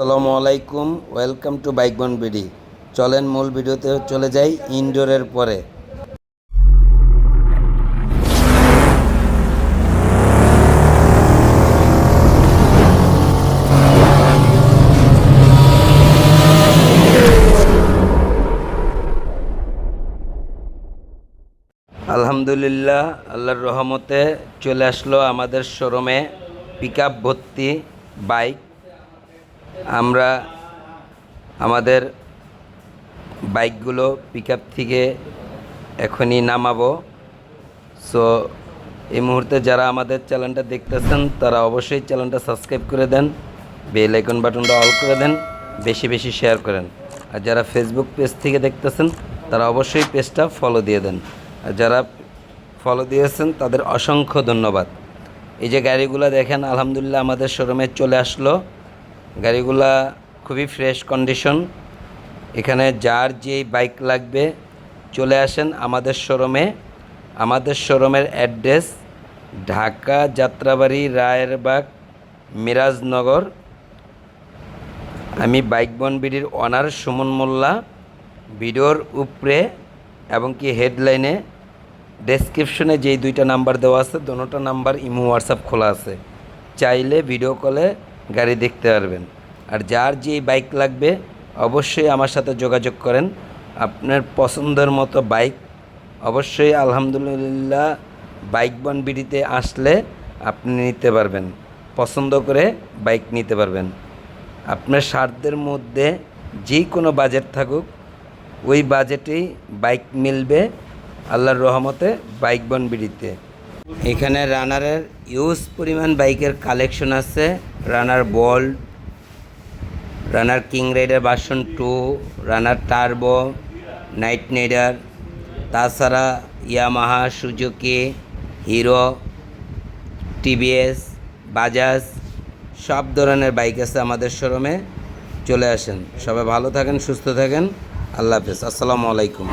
আসসালামু আলাইকুম welcome to bike বন বিডি চলেন মূল ভিডিওতে চলে যাই ইনডোরের পরে। আলহামদুলিল্লাহ, আল্লাহর রহমতে চলে আসলো আমাদের শোরুমে পিক আপ ভর্তি বাইক। আমরা আমাদের বাইকগুলো পিক থেকে এখনই নামাবো। সো এই মুহূর্তে যারা আমাদের চ্যানেলটা দেখতেছেন, তারা অবশ্যই চ্যানেলটা সাবস্ক্রাইব করে দেন বেল আইকন বাটনটা অল করে দেন, বেশি বেশি শেয়ার করেন। আর যারা ফেসবুক পেজ থেকে দেখতেছেন, তারা অবশ্যই পেজটা ফলো দিয়ে দেন। আর যারা ফলো দিয়েছেন, তাদের অসংখ্য ধন্যবাদ। এই যে গাড়িগুলো দেখেন, আলহামদুলিল্লাহ আমাদের শোরুমে চলে আসলো। গাড়িগুলা খুবই ফ্রেশ কন্ডিশন এখানে যার যেই বাইক লাগবে, চলে আসেন আমাদের শোরুমে আমাদের শোরুমের অ্যাড্রেস ঢাকা যাত্রাবাড়ি রায়েরবাগ, মিরাজনগর। আমি বাইক বন বিডির অনার সুমন মোল্লা। ভিডিওর উপরে এবং কি হেডলাইনে ডেসক্রিপশনে যেই দুইটা নাম্বার দেওয়া আছে দোনোটা নাম্বার ইমো হোয়াটসঅ্যাপ খোলা আছে। চাইলে ভিডিও কলে গাড়ি দেখতে পারবেন। আর যার যেই বাইক লাগবে, অবশ্যই আমার সাথে যোগাযোগ করেন। আপনার পছন্দের মতো বাইক, অবশ্যই আলহামদুলিল্লাহ বাইক বন বিডিতে আসলে আপনি নিতে পারবেন। পছন্দ করে বাইক নিতে পারবেন। আপনার স্বার্থের মধ্যে যে কোনো বাজেট থাকুক, ওই বাজেটেই বাইক মিলবে আল্লাহর রহমতে বাইক বন বিডিতে। এখানে রানারের ইউজ পরিমাণ বাইকের কালেকশন আছে। Runner Bolt, Runner King Rider version two, Runner Turbo, Knight Rider, তাছাড়া Yamaha, Suzuki, hero, TVS, Bajaj, সব ধরনের বাইক আছে আমাদের শোরুমে। চলে আসেন। সবাই ভালো থাকেন, সুস্থ থাকেন। আল্লাহ হাফেজ। আসসালামু আলাইকুম।